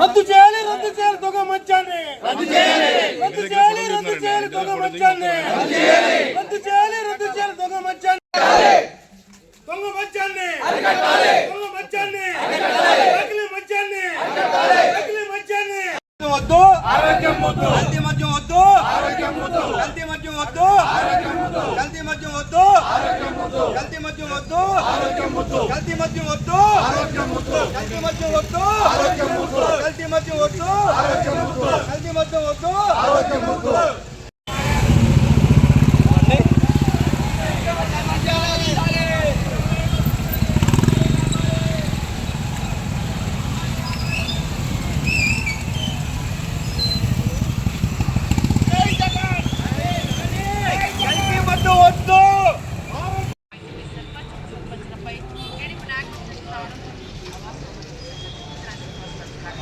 రద్దు చేయాలి రద్దు చేయాలి దొంగ మంచాన్ని. రద్దు చేయాలి రద్దు చేయాలి రద్దు చేయాలి దొంగ మంచాన్ని. రద్దు చేయాలి రద్దు చేయాలి దొంగ మంచాన్ని. దొంగ మంచాన్ని. దొంగ మంచాన్ని. నకిలీ మంచాన్ని. నకిలీ మంచాన్ని. వద్దు ఆరోగ్యం వద్దు కల్తీ మద్యం వద్దు ఆరోగ్యం వద్దు కల్తీ మద్యం వద్దు ఆరోగ్యం వద్దు కల్తీ మద్యం వద్దు. ఆరోగ్యం వద్దు. కల్తీ మద్యం వద్దు. ఆరోగ్యం వద్దు. కల్తీ మద్యం వద్దు. ఆరోగ్యం వద్దు. కల్తీ మద్యం వద్దు. ఆరోగ్యం వద్దు. కల్తీ మద్యం వద్దు.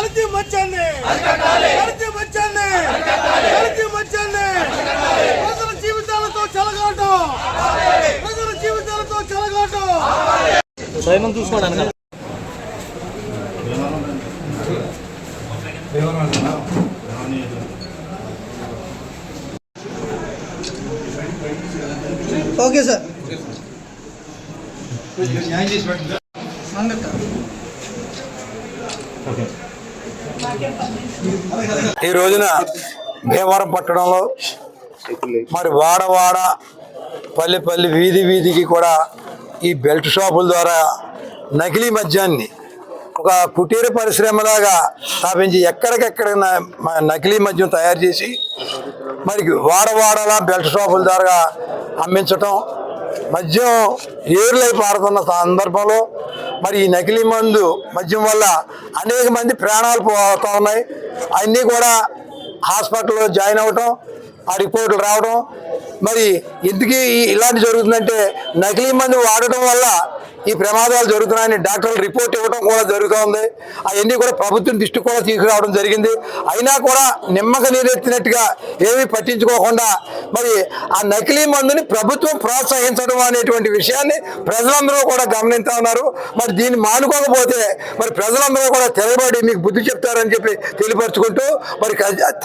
కలిసి మచ్చాన్ని కలిసి జీవితాలతో చెలగాటం. ప్రజల జీవితాలతో చెలగాటం. దైవం చూసుకోవడానికి ఓకే సార్. న్యాయం ఈ రోజున భీమవరం పట్టణంలో మరి వాడ వాడ పల్లె పల్లె వీధి వీధికి కూడా ఈ బెల్ట్ షాపుల ద్వారా నకిలీ మద్యాన్ని ఒక కుటీర పరిశ్రమలాగా స్థాపించి ఎక్కడికెక్కడ న- మ- నకిలీ మద్యం తయారు చేసి మరి వాడవాడలా బెల్ట్ షాపుల ద్వారా అమ్మించటం మద్యం ఏరులై పారుతున్న సందర్భంలో మరి ఈ నకిలీ మందు మద్యం వల్ల అనేక మంది ప్రాణాలు పోతూ ఉన్నాయి. అన్నీ కూడా హాస్పిటల్లో జాయిన్ అవ్వటం ఆ రిపోర్టులు రావడం మరి ఎందుకు ఇలాంటి జరుగుతుందంటే నకిలీ మందు వాడటం వల్ల ఈ ప్రమాదాలు జరుగుతున్నాయని డాక్టర్లు రిపోర్ట్ ఇవ్వడం కూడా జరుగుతూ ఉంది. అవన్నీ కూడా ప్రభుత్వం దృష్టి కూడా తీసుకురావడం జరిగింది. అయినా కూడా నిమ్మక నీరెత్తినట్టుగా ఏమీ పట్టించుకోకుండా మరి ఆ నకిలీ మందుని ప్రభుత్వం ప్రోత్సహించడం అనేటువంటి విషయాన్ని ప్రజలందరూ కూడా గమనిస్తూ ఉన్నారు. మరి దీన్ని మానుకోకపోతే మరి ప్రజలందరూ కూడా తెలబడి మీకు బుద్ధి చెప్తారని చెప్పి తెలియపరుచుకుంటూ మరి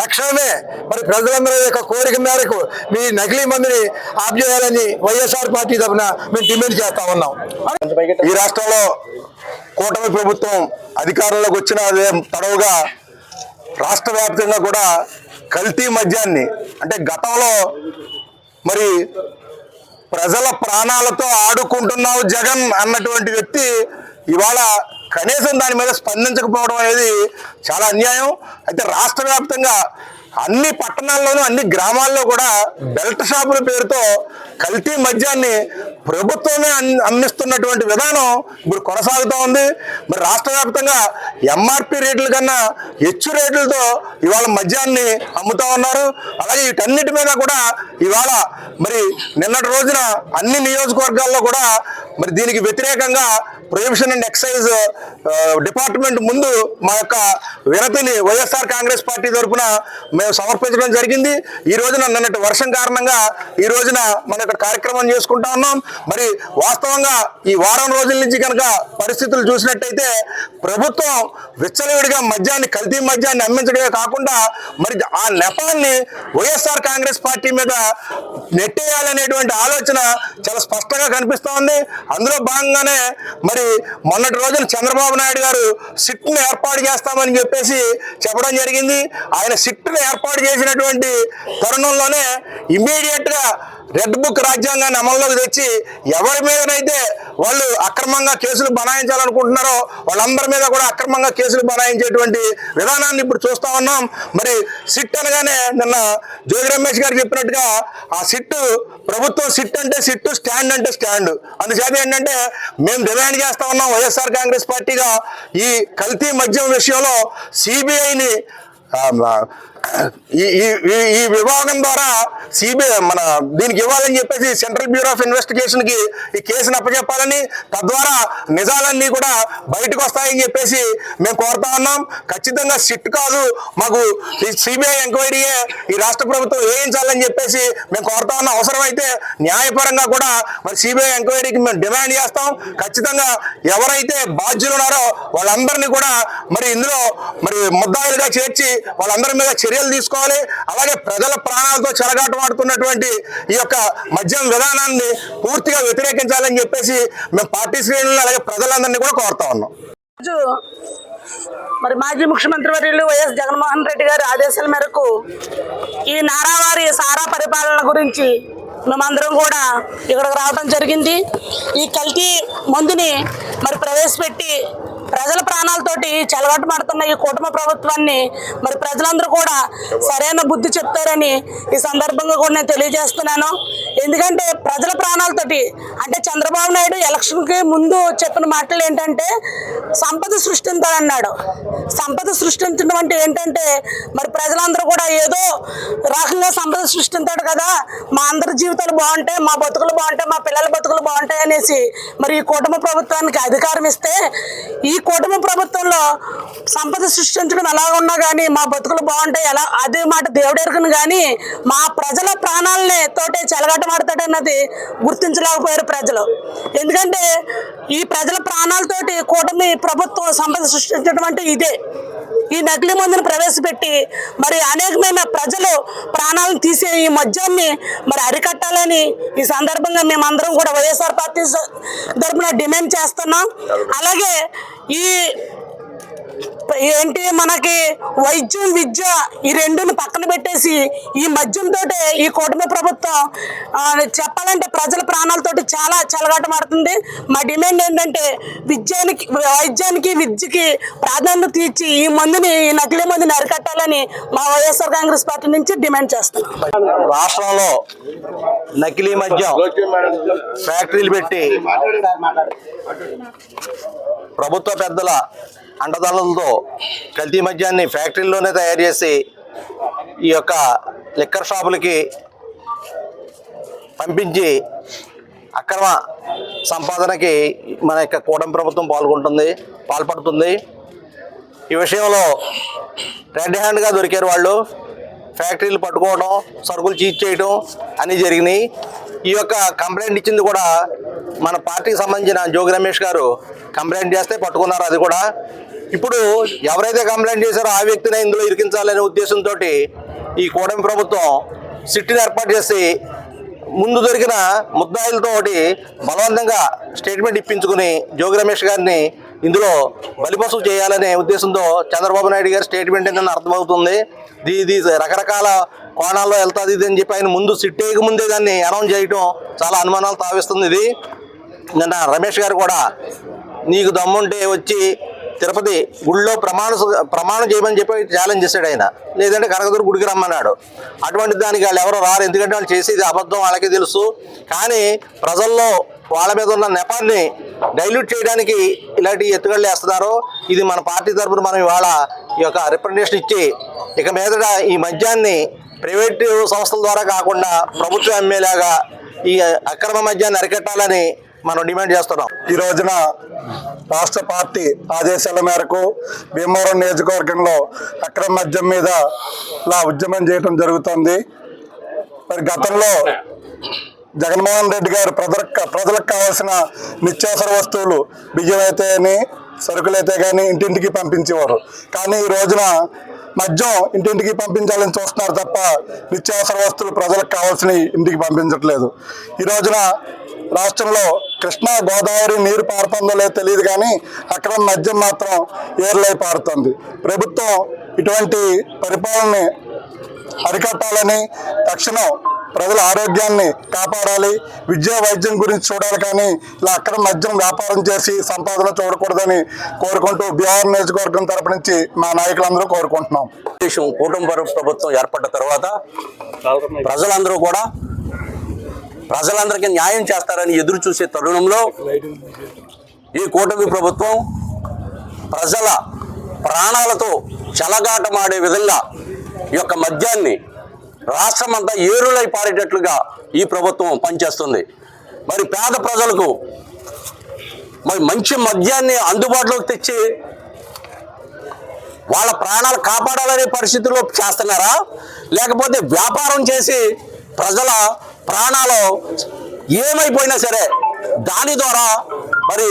తక్షణమే మరి ప్రజలందరూ యొక్క కోరిక మేరకు మీ నకిలీ వెయ్యి మందిని ఆప్ చేయాలని వైఎస్ఆర్ పార్టీ తరఫున మేము డిమాండ్ చేస్తా ఉన్నాం. ఈ రాష్ట్రంలో కూటమి ప్రభుత్వం అధికారంలోకి వచ్చిన తడవుగా రాష్ట్ర వ్యాప్తంగా కూడా కల్తీ మద్యాన్ని అంటే గతంలో మరి ప్రజల ప్రాణాలతో ఆడుకుంటున్నావు జగన్ అన్నటువంటి వ్యక్తి ఇవాళ కనీసం దాని మీద స్పందించకపోవడం అనేది చాలా అన్యాయం. అయితే రాష్ట్ర వ్యాప్తంగా అన్ని పట్టణాల్లోనూ అన్ని గ్రామాల్లో కూడా బెల్ట్ షాపుల పేరుతో కల్తీ మద్యాన్ని ప్రభుత్వమే అన్- అమ్మిస్తున్నటువంటి విధానం ఇప్పుడు కొనసాగుతూ ఉంది. మరి రాష్ట్ర వ్యాప్తంగా ఎంఆర్పి రేట్ల కన్నా హెచ్చు రేట్లతో ఇవాళ మద్యాన్ని అమ్ముతా ఉన్నారు. అలాగే వీటన్నిటి మీద కూడా ఇవాళ మరి నిన్నటి రోజున అన్ని నియోజకవర్గాల్లో కూడా మరి దీనికి వ్యతిరేకంగా ప్రొహిబిషన్ అండ్ ఎక్సైజ్ డిపార్ట్మెంట్ ముందు మా యొక్క వినతిని వైఎస్ఆర్ కాంగ్రెస్ పార్టీ తరఫున మేము సమర్పించడం జరిగింది. ఈ రోజున నిన్నటి వర్షం కారణంగా ఈ రోజున మన యొక్క కార్యక్రమం చేసుకుంటా ఉన్నాం. మరి వాస్తవంగా ఈ వారం రోజుల నుంచి కనుక పరిస్థితులు చూసినట్టయితే ప్రభుత్వం విచ్చలవిడిగా మద్యాన్ని కల్తీ మద్యాన్ని అమ్మించడమే కాకుండా మరి ఆ నెపాన్ని వైఎస్ఆర్ కాంగ్రెస్ పార్టీ మీద నెట్టేయాలనేటువంటి ఆలోచన చాలా స్పష్టంగా కనిపిస్తూ ఉంది. అందులో భాగంగానే మరి మొన్నటి రోజున చంద్రబాబు నాయుడు గారు సిట్ను ఏర్పాటు చేస్తామని చెప్పేసి చెప్పడం జరిగింది. ఆయన సిట్ను ఏర్పాటు చేసినటువంటి తరుణంలోనే ఇమ్మీడియట్గా రెడ్ బుక్ రాజ్యాంగాన్ని అమల్లోకి తెచ్చి ఎవరి మీదనైతే వాళ్ళు అక్రమంగా కేసులు బనాయించాలనుకుంటున్నారో వాళ్ళందరి మీద కూడా అక్రమంగా కేసులు బనాయించేటువంటి విధానాన్ని ఇప్పుడు చూస్తా ఉన్నాం. మరి సిట్ అనగానే నిన్న జోగి రమేష్ గారు చెప్పినట్టుగా ఆ సిట్టు ప్రభుత్వం సిట్ అంటే సిట్టు స్టాండ్ అంటే స్టాండ్. అందుచేత ఏంటంటే మేము డిమాండ్ చేస్తా ఉన్నాం వైఎస్ఆర్ కాంగ్రెస్ పార్టీగా ఈ కల్తీ మద్యం విషయంలో సిబిఐని ఈ ఈ- విభాగం ద్వారా సిబిఐ మన దీనికి ఇవ్వాలని చెప్పేసి సెంట్రల్ బ్యూరో ఆఫ్ ఇన్వెస్టిగేషన్కి ఈ కేసును అప్పచెప్పాలని తద్వారా నిజాలన్నీ కూడా బయటకు వస్తాయని చెప్పేసి మేము కోరుతా ఉన్నాం. ఖచ్చితంగా సిట్ కాదు మాకు ఈ సిబిఐ ఎంక్వైరీయే ఈ రాష్ట్ర ప్రభుత్వం వేయించాలని చెప్పేసి మేము కోరుతా ఉన్నాం. అవసరమైతే న్యాయపరంగా కూడా మరి సిబిఐ ఎంక్వైరీకి మేము డిమాండ్ చేస్తాం. ఖచ్చితంగా ఎవరైతే బాధ్యులు ఉన్నారో వాళ్ళందరినీ కూడా మరి ఇందులో మరి ముద్దాయిలుగా చేర్చి వాళ్ళందరి మీద చర్యలు తీసుకోవాలి. అలాగే ప్రజల ప్రాణాలతో చెలగాటమాడుతున్నటువంటి ఈ యొక్క మద్యం విధానాన్ని పూర్తిగా వ్యతిరేకించాలని చెప్పేసి మేము పార్టీ శ్రేణులను అలాగే ప్రజలందరినీ కూడా కోరుతా ఉన్నాం. రోజు మరి మాజీ ముఖ్యమంత్రి వర్యులు వైఎస్ జగన్మోహన్ రెడ్డి గారి ఆదేశాల మేరకు ఈ నారావారి సారా పరిపాలన గురించి మేమందరం కూడా ఇక్కడికి రావడం జరిగింది. ఈ కల్తీ మందుని మరి ప్రవేశపెట్టి ప్రజల ప్రాణాలతోటి చెలగాటు పడుతున్న ఈ కుటుంబ ప్రభుత్వాన్ని మరి ప్రజలందరూ కూడా సరైన బుద్ధి చెప్తారని ఈ సందర్భంగా కూడా నేను తెలియజేస్తున్నాను. ఎందుకంటే ప్రజల ప్రాణాలతోటి అంటే చంద్రబాబు నాయుడు ఎలక్షన్కి ముందు చెప్పిన మాటలు ఏంటంటే సంపద సృష్టించాలన్నాడు. సంపద సృష్టించడం అంటే ఏంటంటే మరి ప్రజలందరూ కూడా ఏదో రకంగా సంపద సృష్టించాడు కదా మా అందరి జీవితాలు బాగుంటాయి మా బతుకులు బాగుంటాయి మా పిల్లల బతుకులు బాగుంటాయి అనేసి మరి ఈ కుటుంబ ప్రభుత్వానికి అధికారం ఇస్తే ఈ ఈ కూటమి ప్రభుత్వంలో సంపద సృష్టించడం ఎలా ఉన్నా కానీ మా బతుకులు బాగుంటాయి. ఎలా అదే మాట దేవుడెరుకును కానీ మా ప్రజల ప్రాణాలని తోటే చెలగట్టమాడతాడన్నది గుర్తించలేకపోయారు ప్రజలు. ఎందుకంటే ఈ ప్రజల ప్రాణాలతోటి కూటమి ప్రభుత్వం సంపద సృష్టించడం అంటే ఇదే. ఈ నకిలీ మందును ప్రవేశపెట్టి మరి అనేకమైన ప్రజలు ప్రాణాలను తీసే ఈ మద్యాన్ని మరి అరికట్టాలని ఈ సందర్భంగా మేమందరం కూడా వైఎస్ఆర్ పార్టీ తరపున డిమాండ్ చేస్తున్నాం. అలాగే ఈ ఏంటి మనకి వైద్యం విద్య ఈ రెండుని పక్కన పెట్టేసి ఈ మద్యంతో ఈ కూటమి ప్రభుత్వం చెప్పాలంటే ప్రజల ప్రాణాలతోటి చాలా చెలగాటమాడుతుంది మా డిమాండ్ ఏంటంటే విద్యానికి వైద్యానికి విద్యకి ప్రాధాన్యత ఇచ్చి ఈ మందుని ఈ నకిలీ మందుని అరికట్టాలని మా వైఎస్ఆర్ కాంగ్రెస్ పార్టీ నుంచి డిమాండ్ చేస్తున్నాం. రాష్ట్రంలో నకిలీ మద్యం ఫ్యాక్టరీలు పెట్టి ప్రభుత్వ పెద్దల అండదండలతో కల్తీ మద్యాన్ని ఫ్యాక్టరీలోనే తయారు చేసి ఈ యొక్క లిక్కర్ షాపులకి పంపించి అక్రమ సంపాదనకి మన యొక్క కూటమి ప్రభుత్వం పాల్గొంటుంది పాల్పడుతుంది. ఈ విషయంలో రెడ్ హ్యాండ్గా దొరికారు వాళ్ళు. ఫ్యాక్టరీలు పట్టుకోవడం సరుకులు చీజ్ చేయడం అన్నీ జరిగినాయి. ఈ యొక్క కంప్లైంట్ ఇచ్చింది కూడా మన పార్టీకి సంబంధించిన జోగి రమేష్ గారు కంప్లైంట్ చేస్తే పట్టుకున్నారు అది కూడా. ఇప్పుడు ఎవరైతే కంప్లైంట్ చేశారో ఆ వ్యక్తిని ఇందులో ఇరికించాలనే ఉద్దేశంతో ఈ కూటమి ప్రభుత్వం సిట్టిని ఏర్పాటు చేసి ముందు దొరికిన ముద్దాయిలతో ఒకటి బలవంతంగా స్టేట్మెంట్ ఇప్పించుకుని జోగి రమేష్ గారిని ఇందులో బలిపసు చేయాలనే ఉద్దేశంతో చంద్రబాబు నాయుడు గారి స్టేట్మెంట్ ఏంటని అర్థమవుతుంది. ఇది రకరకాల కోణాల్లో వెళ్తుంది ఇది అని చెప్పి ఆయన ముందు సిట్ ముందే దాన్ని అనౌన్స్ చేయటం చాలా అనుమానాలు తావిస్తుంది ఇది. నిన్న రమేష్ గారు కూడా నీకు దమ్ముంటే వచ్చి తిరుపతి గుళ్ళో ప్రమాణ ప్రమాణం చేయమని చెప్పి ఛాలెంజ్ చేశాడు ఆయన. లేదంటే కనకదురు గుడికి రమ్మన్నాడు. అటువంటి దానికి వాళ్ళు ఎవరో రారు. ఎందుకంటే వాళ్ళు చేసేది అబద్ధం వాళ్ళకే తెలుసు. కానీ ప్రజల్లో వాళ్ళ మీద ఉన్న నెపాన్ని డైల్యూట్ చేయడానికి ఇలాంటి ఎత్తుగడలు వేస్తున్నారు. ఇది మన పార్టీ తరఫున మనం ఇవాళ ఈ యొక్క రిప్రజెంటేషన్ ఇచ్చి ఇక మీదట ఈ మద్యాన్ని ప్రైవేటు సంస్థల ద్వారా కాకుండా ప్రభుత్వ ఎమ్మెల్యేగా ఈ అక్రమ మద్యాన్ని అరికట్టాలని మనం డిమాండ్ చేస్తున్నాం. ఈ రోజున రాష్ట్ర పార్టీ ఆదేశాల మేరకు భీమవరం నియోజకవర్గంలో అక్రమ మద్యం మీద ఇలా ఉద్యమం చేయడం జరుగుతుంది. మరి గతంలో జగన్మోహన్ రెడ్డి గారు ప్రజలకు ప్రజలకు కావాల్సిన నిత్యావసర వస్తువులు బియ్యం అయితేని సరుకులు అయితే కానీ ఇంటింటికి పంపించేవారు. కానీ ఈ రోజున మద్యం ఇంటింటికి పంపించాలని చూస్తున్నారు తప్ప నిత్యావసర వస్తువులు ప్రజలకు కావాల్సినవి ఇంటికి పంపించట్లేదు. ఈ రోజున రాష్ట్రంలో కృష్ణా గోదావరి నీరు పారుతుందో లేదో తెలియదు కానీ అక్కడ మద్యం మాత్రం ఏర్లై పారుతుంది. ప్రభుత్వం ఇటువంటి పరిపాలనని అరికట్టాలని తక్షణం ప్రజల ఆరోగ్యాన్ని కాపాడాలి. విద్యా వైద్యం గురించి చూడాలి కానీ ఇలా అక్కడ మద్యం వ్యాపారం చేసి సంపాదన చూడకూడదని కోరుకుంటూ బీహార్ నియోజకవర్గం తరపు నుంచి మా నాయకులందరూ కోరుకుంటున్నాం. దేశం కూటమి ప్రభుత్వం ఏర్పడ్డ తర్వాత ప్రజలందరూ కూడా ప్రజలందరికీ న్యాయం చేస్తారని ఎదురు చూసే తరుణంలో ఈ కూటమి ప్రభుత్వం ప్రజల ప్రాణాలతో చెలగాటమాడే విధంగా ఈ యొక్క మద్యాన్ని రాష్ట్రమంతా ఏరులై పారేటట్లుగా ఈ ప్రభుత్వం పనిచేస్తుంది. మరి పేద ప్రజలకు మరి మంచి మద్యాన్ని అందుబాటులోకి తెచ్చి వాళ్ళ ప్రాణాలు కాపాడాలనే పరిస్థితుల్లో చేస్తున్నారా? లేకపోతే వ్యాపారం చేసి ప్రజల ప్రాణాలు ఏమైపోయినా సరే దాని ద్వారా మరి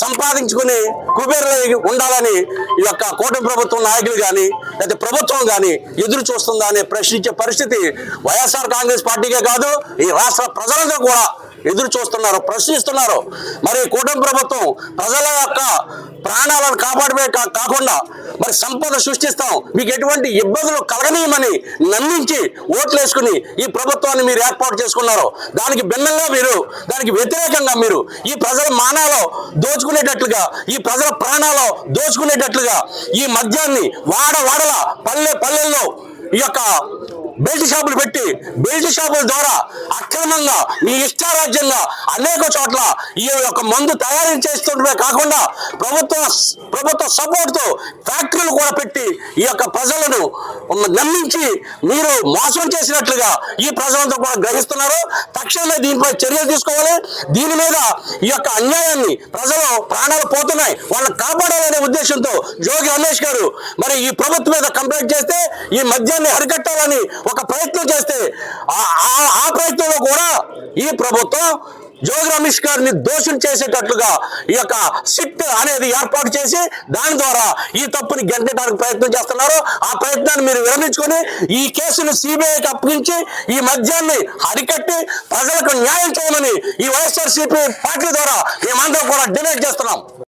సంపాదించుకుని కుబేరులై ఉండాలని ఈ యొక్క కూటమి ప్రభుత్వం నాయకులు కానీ లేదా ప్రభుత్వం కానీ ఎదురు చూస్తుందా అని ప్రశ్నించే పరిస్థితి వైఎస్ఆర్ కాంగ్రెస్ పార్టీకే కాదు ఈ రాష్ట్ర ప్రజలందరూ కూడా ఎదురు చూస్తున్నారు ప్రశ్నిస్తున్నారు. మరి కూటమి ప్రభుత్వం ప్రజల యొక్క ప్రాణాలను కాపాడమే కాకుండా మరి సంపద సృష్టిస్తాం. మీకు ఎటువంటి ఇబ్బందులు కలగనీయమని నమ్మించి ఓట్లు వేసుకుని ఈ ప్రభుత్వాన్ని మీరు ఏర్పాటు చేసుకున్నారు. దానికి భిన్నంగా మీరు దానికి వ్యతిరేకంగా మీరు ఈ ప్రజల మానాలో దోచుకునేటట్లుగా ఈ ప్రజల ప్రాణాలు దోచుకునేటట్లుగా ఈ మద్యాన్ని వాడ వాడల పల్లె పల్లెల్లో ఈ యొక్క బెల్ట్ షాపులు పెట్టి బెల్ట్ షాపుల ద్వారా అక్రమంగా మీ ఇష్టారాజ్యంగా అనేక చోట్ల ఈ యొక్క మందు తయారు చేస్తుండమే కాకుండా ప్రభుత్వ ప్రభుత్వ సపోర్ట్తో ఫ్యాక్టరీలు కూడా పెట్టి ఈ యొక్క ప్రజలను నమ్మించి మీరు మోసం చేసినట్లుగా ఈ ప్రజలంతా కూడా గ్రహిస్తున్నారు. తక్షణమే దీనిపై చర్యలు తీసుకోవాలి. దీని మీద ఈ యొక్క అన్యాయాన్ని ప్రజలు ప్రాణాలు పోతున్నాయి. వాళ్ళని కాపాడాలనే ఉద్దేశంతో జోగి రమేష్ గారు మరి ఈ ప్రభుత్వం మీద కంప్లైంట్ చేస్తే ఈ మద్యాన్ని అరికట్టాలని ఒక ప్రయత్నం చేస్తే ఆ- ప్రయత్నంలో కూడా ఈ ప్రభుత్వం జోగి రమేష్ గారిని దోషం చేసేటట్లుగా ఈ యొక్క సిట్ అనేది ఏర్పాటు చేసి దాని ద్వారా ఈ తప్పుని గెంటడానికి ప్రయత్నం చేస్తున్నారు. ఆ ప్రయత్నాన్ని మీరు విరమించుకొని ఈ కేసును సిబిఐకి అప్పగించి ఈ మద్యాన్ని అరికట్టి ప్రజలకు న్యాయం చేయమని ఈ వైఎస్ఆర్ పార్టీ ద్వారా మేమందరం కూడా డిమాండ్ చేస్తున్నాం.